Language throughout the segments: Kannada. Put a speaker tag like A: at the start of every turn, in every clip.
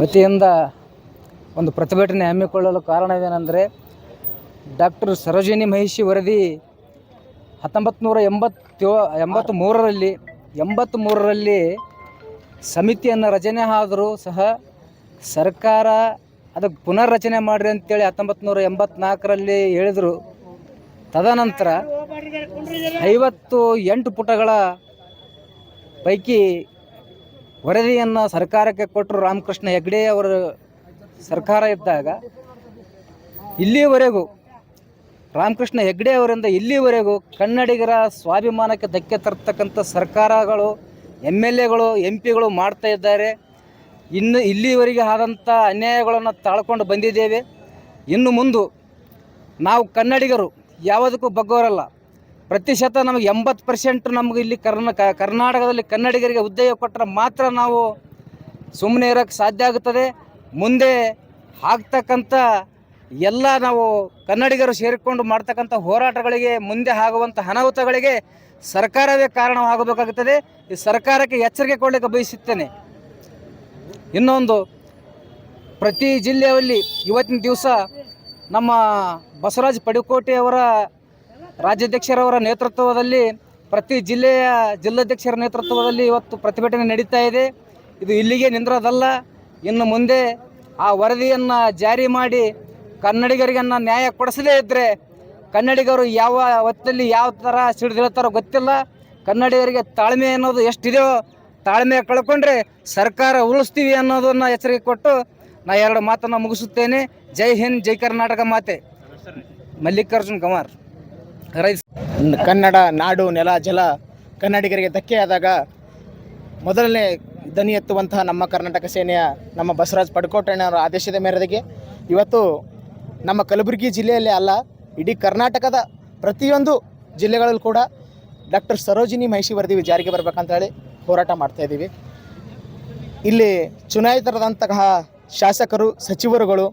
A: ವತಿಯಿಂದ ಒಂದು ಪ್ರತಿಭಟನೆ ಹಮ್ಮಿಕೊಳ್ಳಲು ಕಾರಣವೇನೆಂದರೆ ಡಾಕ್ಟರ್ ಸರೋಜಿನಿ ಮಹಿಷಿ ವರದಿ ಹತ್ತೊಂಬತ್ತು ನೂರ ಎಂಬತ್ತೇಳು ಎಂಬತ್ತು ಮೂರರಲ್ಲಿ ಎಂಬತ್ತು ಮೂರರಲ್ಲಿ ಸಮಿತಿಯನ್ನು ರಚನೆ ಆದರೂ ಸಹ ಸರ್ಕಾರ ಅದಕ್ಕೆ ಪುನರ್ರಚನೆ ಮಾಡಿರಿ ಅಂತೇಳಿ ಹತ್ತೊಂಬತ್ತು ನೂರ ಎಂಬತ್ನಾಲ್ಕರಲ್ಲಿ ಹೇಳಿದರು. ತದನಂತರ ಐವತ್ತು ಎಂಟು ಪುಟಗಳ ಪೈಕಿ ವರದಿಯನ್ನು ಸರ್ಕಾರಕ್ಕೆ ಕೊಟ್ಟರು ರಾಮಕೃಷ್ಣ ಹೆಗ್ಡೆ ಅವರ ಸರ್ಕಾರ ಇದ್ದಾಗ, ಇಲ್ಲಿವರೆಗೂ ರಾಮಕೃಷ್ಣ ಹೆಗ್ಡೆ ಅವರಿಂದ ಇಲ್ಲಿವರೆಗೂ ಕನ್ನಡಿಗರ ಸ್ವಾಭಿಮಾನಕ್ಕೆ ಧಕ್ಕೆ ತರ್ತಕ್ಕಂಥ ಸರ್ಕಾರಗಳು ಎಂ ಎಲ್ ಎಗಳು, ಎಂ ಪಿಗಳು ಮಾಡ್ತಾ ಇದ್ದಾರೆ. ಇನ್ನು ಇಲ್ಲಿವರೆಗೆ ಆದಂಥ ಅನ್ಯಾಯಗಳನ್ನು ತಾಳ್ಕೊಂಡು ಬಂದಿದ್ದೇವೆ. ಇನ್ನು ಮುಂದೆ ನಾವು ಕನ್ನಡಿಗರು ಯಾವುದಕ್ಕೂ ಬಗ್ಗೋರಲ್ಲ. ಪ್ರತಿಶತ ನಮಗೆ ಎಂಬತ್ತು ಪರ್ಸೆಂಟ್ ನಮಗೆ ಇಲ್ಲಿ ಕರ್ನ ಕರ್ನಾಟಕದಲ್ಲಿ ಕನ್ನಡಿಗರಿಗೆ ಉದ್ಯೋಗ ಕೊಟ್ಟರೆ ಮಾತ್ರ ನಾವು ಸುಮ್ಮನೆ ಇರೋಕ್ಕೆ ಸಾಧ್ಯ ಆಗುತ್ತದೆ. ಮುಂದೆ ಆಗ್ತಕ್ಕಂಥ ಎಲ್ಲ ನಾವು ಕನ್ನಡಿಗರು ಸೇರಿಕೊಂಡು ಮಾಡ್ತಕ್ಕಂಥ ಹೋರಾಟಗಳಿಗೆ ಮುಂದೆ ಆಗುವಂಥ ಅನಾಹುತಗಳಿಗೆ ಸರ್ಕಾರವೇ ಕಾರಣವಾಗಬೇಕಾಗುತ್ತದೆ. ಈ ಸರ್ಕಾರಕ್ಕೆ ಎಚ್ಚರಿಕೆ ಕೊಡಲಿಕ್ಕೆ ಬಯಸುತ್ತೇನೆ. ಇನ್ನೊಂದು, ಪ್ರತಿ ಜಿಲ್ಲೆಯಲ್ಲಿ ಇವತ್ತಿನ ದಿವಸ ನಮ್ಮ ಬಸವರಾಜ್ ಪಡಿಕೋಟೆ ಅವರ ರಾಜ್ಯಾಧ್ಯಕ್ಷರವರ ನೇತೃತ್ವದಲ್ಲಿ ಪ್ರತಿ ಜಿಲ್ಲೆಯ ಜಿಲ್ಲಾಧ್ಯಕ್ಷರ ನೇತೃತ್ವದಲ್ಲಿ ಇವತ್ತು ಪ್ರತಿಭಟನೆ ನಡೀತಾ ಇದೆ. ಇದು ಇಲ್ಲಿಗೆ ನಿಂದ್ರೋದಲ್ಲ. ಇನ್ನು ಮುಂದೆ ಆ ವರದಿಯನ್ನು ಜಾರಿ ಮಾಡಿ ಕನ್ನಡಿಗರಿಗನ್ನು ನ್ಯಾಯ ಕೊಡಿಸದೇ ಇದ್ದರೆ ಕನ್ನಡಿಗರು ಯಾವ ಹೊತ್ತಲ್ಲಿ ಯಾವ ಥರ ಸಿಡಿದಿರ್ತಾರೋ ಗೊತ್ತಿಲ್ಲ. ಕನ್ನಡಿಗರಿಗೆ ತಾಳ್ಮೆ ಅನ್ನೋದು ಎಷ್ಟಿದೆಯೋ ತಾಳ್ಮೆ ಕಳ್ಕೊಂಡ್ರೆ ಸರ್ಕಾರ ಉಳಿಸ್ತೀವಿ ಅನ್ನೋದನ್ನು ಎಚ್ಚರಿಕೆ ಕೊಟ್ಟು ನಾ ಎರಡು ಮಾತನ್ನು ಮುಗಿಸುತ್ತೇನೆ. ಜೈ ಹಿಂದ್, ಜೈ ಕರ್ನಾಟಕ ಮಾತೆ. ಮಲ್ಲಿಕಾರ್ಜುನ್ ಕುಮಾರ್ ರೈಸ್
B: ಕನ್ನಡ ನಾಡು ನೆಲ ಜಲ ಕನ್ನಡಿಗರಿಗೆ ಆದಾಗ ಮೊದಲನೇ ದನಿ ಎತ್ತುವಂತಹ ನಮ್ಮ ಕರ್ನಾಟಕ ಸೇನೆಯ ನಮ್ಮ ಬಸವರಾಜ್ ಪಡ್ಕೋಟಣ್ಣವರ ಆದೇಶದ ಮೇರೆಗೆ ಇವತ್ತು ನಮ್ಮ ಕಲಬುರಗಿ ಜಿಲ್ಲೆಯಲ್ಲೇ ಅಲ್ಲ, ಇಡೀ ಕರ್ನಾಟಕದ ಪ್ರತಿಯೊಂದು ಜಿಲ್ಲೆಗಳಲ್ಲೂ ಕೂಡ ಡಾಕ್ಟರ್ ಸರೋಜಿನಿ ಮಹಿಷಿ ವರದಿ ಜಾರಿಗೆ ಬರಬೇಕಂತ ಹೇಳಿ ಹೋರಾಟ ಮಾಡ್ತಾ ಇದ್ದೀವಿ. ಇಲ್ಲಿ ಚುನಾಯಿತರಾದಂತಹ ಶಾಸಕರು, ಸಚಿವರುಗಳು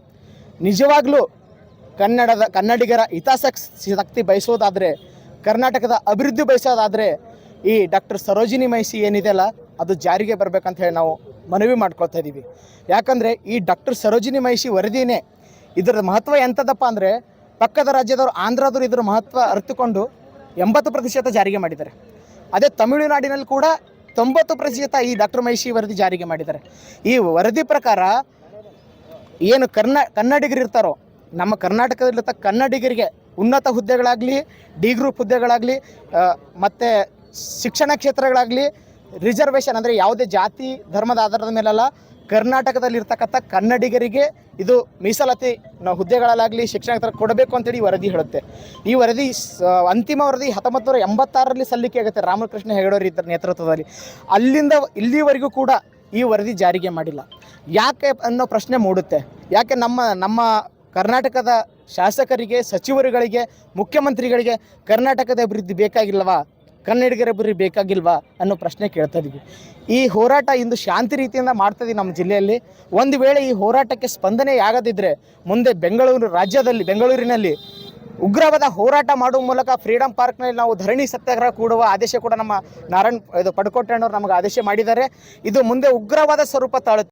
B: ನಿಜವಾಗ್ಲೂ ಕನ್ನಡದ ಕನ್ನಡಿಗರ ಹಿತಾಸಕ್ತಿ ಬಯಸೋದಾದರೆ, ಕರ್ನಾಟಕದ ಅಭಿವೃದ್ಧಿ ಬಯಸೋದಾದರೆ, ಈ ಡಾಕ್ಟರ್ ಸರೋಜಿನಿ ಮೈಸಿ ಏನಿದೆಯಲ್ಲ ಅದು ಜಾರಿಗೆ ಬರಬೇಕಂತ ಹೇಳಿ ನಾವು ಮನವಿ ಮಾಡ್ಕೊಳ್ತಾ ಇದ್ದೀವಿ ಯಾಕಂದರೆ ಈ ಡಾಕ್ಟರ್ ಸರೋಜಿನಿ ಮಹಿಷಿ ವರದಿನೇ ಇದರ ಮಹತ್ವ ಎಂಥದಪ್ಪ ಅಂದರೆ, ಪಕ್ಕದ ರಾಜ್ಯದವರು ಆಂಧ್ರದವರು ಇದರ ಮಹತ್ವ ಅರಿತುಕೊಂಡು ಎಂಬತ್ತು ಪ್ರತಿಶತ ಜಾರಿಗೆ ಮಾಡಿದ್ದಾರೆ. ಅದೇ ತಮಿಳುನಾಡಿನಲ್ಲಿ ಕೂಡ ತೊಂಬತ್ತು ಪ್ರತಿಶತ ಈ ಡಾಕ್ಟರ್ ಮಹಿಷಿ ವರದಿ ಜಾರಿಗೆ ಮಾಡಿದ್ದಾರೆ. ಈ ವರದಿ ಪ್ರಕಾರ ಏನು ಕರ್ನಾ ಕನ್ನಡಿಗರು ಇರ್ತಾರೋ ನಮ್ಮ ಕರ್ನಾಟಕದಲ್ಲಿರ್ತ ಕನ್ನಡಿಗರಿಗೆ ಉನ್ನತ ಹುದ್ದೆಗಳಾಗಲಿ ಡಿ ಗ್ರೂಪ್ ಹುದ್ದೆಗಳಾಗಲಿ ಮತ್ತು ಶಿಕ್ಷಣ ಕ್ಷೇತ್ರಗಳಾಗಲಿ ರಿಸರ್ವೇಷನ್ ಅಂದರೆ ಯಾವುದೇ ಜಾತಿ, ಧರ್ಮದ ಆಧಾರದ ಮೇಲಲ್ಲ, ಕರ್ನಾಟಕದಲ್ಲಿರ್ತಕ್ಕಂಥ ಕನ್ನಡಿಗರಿಗೆ ಇದು ಮೀಸಲಾತಿ ನಾವು ಹುದ್ದೆಗಳಲ್ಲಾಗಲಿ ಶಿಕ್ಷಣ ಕೊಡಬೇಕು ಅಂತೇಳಿ ವರದಿ ಹೇಳುತ್ತೆ. ಈ ವರದಿ ಅಂತಿಮ ವರದಿ ಹತ್ತೊಂಬತ್ತು ನೂರ ಎಂಬತ್ತಾರರಲ್ಲಿ ಸಲ್ಲಿಕೆ ಆಗುತ್ತೆ. ರಾಮಕೃಷ್ಣ ಹೆಗಡೋರಿ ನೇತೃತ್ವದಲ್ಲಿ. ಅಲ್ಲಿಂದ, ಇಲ್ಲಿವರೆಗೂ ಕೂಡ ಈ ವರದಿ ಜಾರಿಗೆ ಮಾಡಿಲ್ಲ. ಯಾಕೆ ಅನ್ನೋ ಪ್ರಶ್ನೆ ಮೂಡುತ್ತೆ. ಯಾಕೆ ನಮ್ಮ ನಮ್ಮ ಕರ್ನಾಟಕದ ಶಾಸಕರಿಗೆ, ಸಚಿವರುಗಳಿಗೆ, ಮುಖ್ಯಮಂತ್ರಿಗಳಿಗೆ ಕರ್ನಾಟಕದ ಅಭಿವೃದ್ಧಿ ಬೇಕಾಗಿಲ್ವಾ ಕನ್ನಡಿಗರ ಅಭಿವೃದ್ಧಿ ಬೇಕಾಗಿಲ್ವಾ ಅನ್ನೋ ಪ್ರಶ್ನೆ ಕೇಳ್ತಾ ಇದ್ದೀವಿ ಈ ಹೋರಾಟ ಇಂದು ಶಾಂತಿ ರೀತಿಯಿಂದ ಮಾಡ್ತಾ ನಮ್ಮ ಜಿಲ್ಲೆಯಲ್ಲಿ. ಒಂದು ವೇಳೆ ಈ ಹೋರಾಟಕ್ಕೆ ಸ್ಪಂದನೆ ಆಗದಿದ್ದರೆ ಮುಂದೆ ಬೆಂಗಳೂರು ರಾಜ್ಯದಲ್ಲಿ, ಬೆಂಗಳೂರಿನಲ್ಲಿ ಉಗ್ರವಾದ ಹೋರಾಟ ಮಾಡುವ ಮೂಲಕ ಫ್ರೀಡಂ ಪಾರ್ಕ್ನಲ್ಲಿ ನಾವು ಧರಣಿ ಸತ್ಯಾಗ್ರಹ ಕೂಡುವ ಆದೇಶ ಕೂಡ ನಮ್ಮ ನಾರಾಯಣ್, ಇದು ಪಡ್ಕೋಟಣ್ಣವ್ರು ನಮಗೆ ಆದೇಶ ಮಾಡಿದ್ದಾರೆ. ಇದು ಮುಂದೆ ಉಗ್ರವಾದ ಸ್ವರೂಪ ತಾಳುತ್ತೆ.